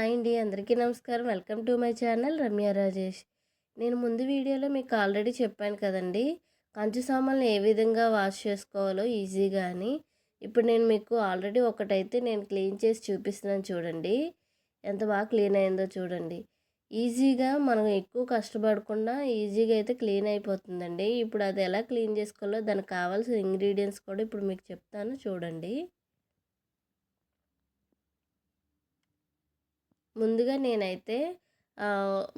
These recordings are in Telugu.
హాయ్ అండి అందరికీ నమస్కారం. Welcome to my channel Ramya Rajesh. నేను ముందు వీడియోలో మీకు ఆల్రెడీ చెప్పాను కదండి కంచు సామాన్లు ఏ విధంగా వాష్ చేసుకోవాలో ఈజీగా అని. ఇప్పుడు నేను మీకు ఆల్రెడీ ఒకటైతే నేను క్లీన్ చేసి చూపిస్తున్నాను చూడండి. ఎంత బాగా క్లీన్ అయిందో చూడండి. ఈజీగా మనం ఎక్కువ కష్టపడకుండా ఈజీగా అయితే క్లీన్ అయిపోతుందండి. ఇప్పుడు అది ఎలా క్లీన్ చేసుకోవాలో దానికి కావాల్సిన ఇంగ్రీడియంట్స్ కూడా ఇప్పుడు మీకు చెప్తాను చూడండి. ముందుగా నేనైతే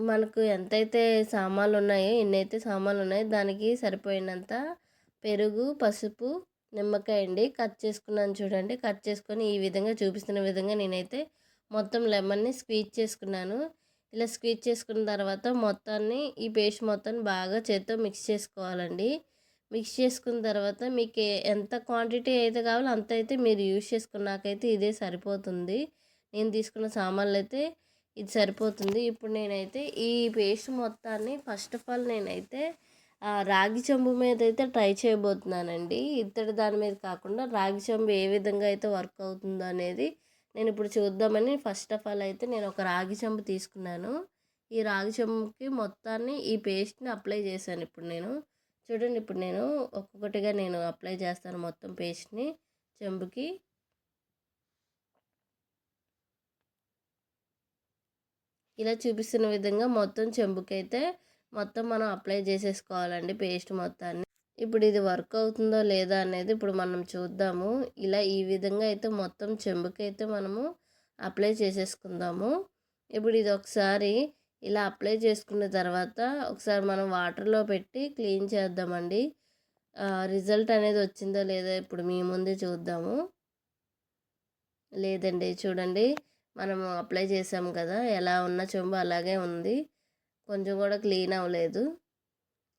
మనకు ఎంతైతే సామాన్లు ఉన్నాయో ఎన్నైతే సామాన్లు ఉన్నాయో దానికి సరిపోయినంత పెరుగు పసుపు నిమ్మకాయ అండి కట్ చేసుకున్నాను చూడండి. కట్ చేసుకొని ఈ విధంగా చూపిస్తున్న విధంగా నేనైతే మొత్తం లెమన్ని స్క్వీజ్ చేసుకున్నాను. ఇలా స్క్వీజ్ చేసుకున్న తర్వాత మొత్తాన్ని ఈ పేస్ట్ మొత్తాన్ని బాగా చేత్తో మిక్స్ చేసుకోవాలండి. మిక్స్ చేసుకున్న తర్వాత మీకు ఎంత క్వాంటిటీ అయితే కావాలో అంత అయితే మీరు యూజ్ చేసుకున్నాకైతే ఇదే సరిపోతుంది. నేను తీసుకున్న సామాన్లు అయితే ఇది సరిపోతుంది. ఇప్పుడు నేనైతే ఈ పేస్ట్ మొత్తాన్ని ఫస్ట్ ఆఫ్ ఆల్ నేనైతే రాగి చెంబు మీద అయితే ట్రై చేయబోతున్నానండి. ఇత్తడి దాని మీద కాకుండా రాగి చెంబు ఏ విధంగా అయితే వర్క్ అవుతుందో అనేది నేను ఇప్పుడు చూద్దామని ఫస్ట్ ఆఫ్ ఆల్ అయితే నేను ఒక రాగి చెంబు తీసుకున్నాను. ఈ రాగి చెంబుకి మొత్తాన్ని ఈ పేస్ట్ని అప్లై చేశాను ఇప్పుడు నేను. చూడండి ఇప్పుడు నేను ఒక్కొక్కటిగా నేను అప్లై చేస్తాను మొత్తం పేస్ట్ని చెంబుకి. ఇలా చూపిస్తున్న విధంగా మొత్తం చెంబుకైతే మొత్తం మనం అప్లై చేసేసుకోవాలండి పేస్ట్ మొత్తాన్ని. ఇప్పుడు ఇది వర్క్ అవుతుందో లేదా అనేది ఇప్పుడు మనం చూద్దాము. ఇలా ఈ విధంగా అయితే మొత్తం చెంబుకైతే మనము అప్లై చేసేసుకుందాము. ఇప్పుడు ఇది ఒకసారి ఇలా అప్లై చేసుకున్న తర్వాత ఒకసారి మనం వాటర్లో పెట్టి క్లీన్ చేద్దామండి. రిజల్ట్ అనేది వచ్చిందో లేదో ఇప్పుడు మీ ముందే చూద్దాము. లేదండి చూడండి. మనము అప్లై చేసాం కదా ఎలా ఉన్న చెంబు అలాగే ఉంది. కొంచెం కూడా క్లీన్ అవ్వలేదు.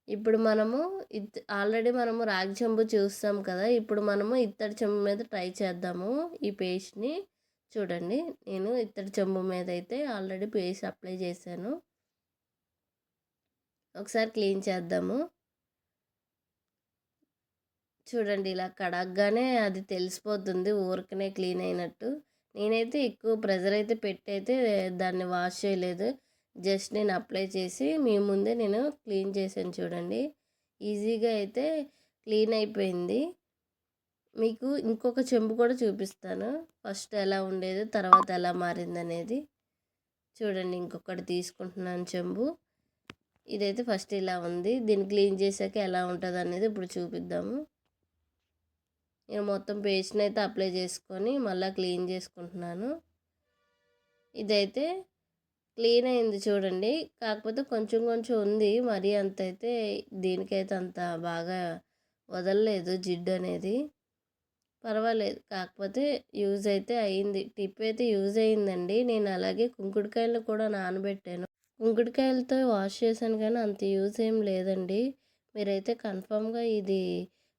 ఇప్పుడు మనము ఇత్ ఆల్రెడీ మనము రాగి చెంబు చూస్తాం కదా ఇప్పుడు మనము ఇత్తడి చెంబు మీద ట్రై చేద్దాము ఈ పేస్ట్ని. చూడండి నేను ఇత్తడి చెంబు మీద అయితే ఆల్రెడీ పేస్ట్ అప్లై చేశాను. ఒకసారి క్లీన్ చేద్దాము. చూడండి ఇలా కడగ్గానే అది తెలిసిపోతుంది ఊరికనే క్లీన్ అయినట్టు. నేనైతే ఎక్కువ ప్రెజర్ అయితే పెట్టి అయితే దాన్ని వాష్ చేయలేదు. జస్ట్ నేను అప్లై చేసి మీ ముందే నేను క్లీన్ చేశాను చూడండి. ఈజీగా అయితే క్లీన్ అయిపోయింది. మీకు ఇంకొక చెంబు కూడా చూపిస్తాను. ఫస్ట్ ఎలా ఉండేది తర్వాత ఎలా మారింది అనేది. చూడండి ఇంకొకటి తీసుకుంటున్నాను చెంబు. ఇదైతే ఫస్ట్ ఇలా ఉంది. దీన్ని క్లీన్ చేశాక ఎలా ఉంటుంది అనేది ఇప్పుడు చూపిద్దాము. నేను మొత్తం పేస్ట్ని అయితే అప్లై చేసుకొని మళ్ళీ క్లీన్ చేసుకుంటున్నాను. ఇదైతే క్లీన్ అయింది చూడండి. కాకపోతే కొంచెం కొంచెం ఉంది. మరీ అంత అయితే దీనికైతే అంత బాగా వదలలేదు జిడ్డు అనేది. పర్వాలేదు. కాకపోతే యూజ్ అయితే అయింది. టిప్ అయితే యూజ్ అయిందండి. నేను అలాగే కుంకుడుకాయలు కూడా నానబెట్టాను. కుంకుడుకాయలతో వాష్ చేశాను కానీ అంత యూజ్ ఏం లేదండి. మీరైతే కన్ఫామ్గా ఇది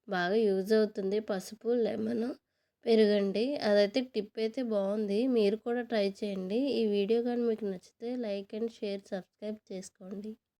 బాగా యూజ్ అవుతుంది. పసుపు లెమన్ పెరుగండి. అదైతే టిప్ అయితే బాగుంది. మీరు కూడా ట్రై చేయండి. ఈ వీడియో కానీ మీకు నచ్చితే లైక్ అండ్ షేర్ సబ్స్క్రైబ్ చేసుకోండి.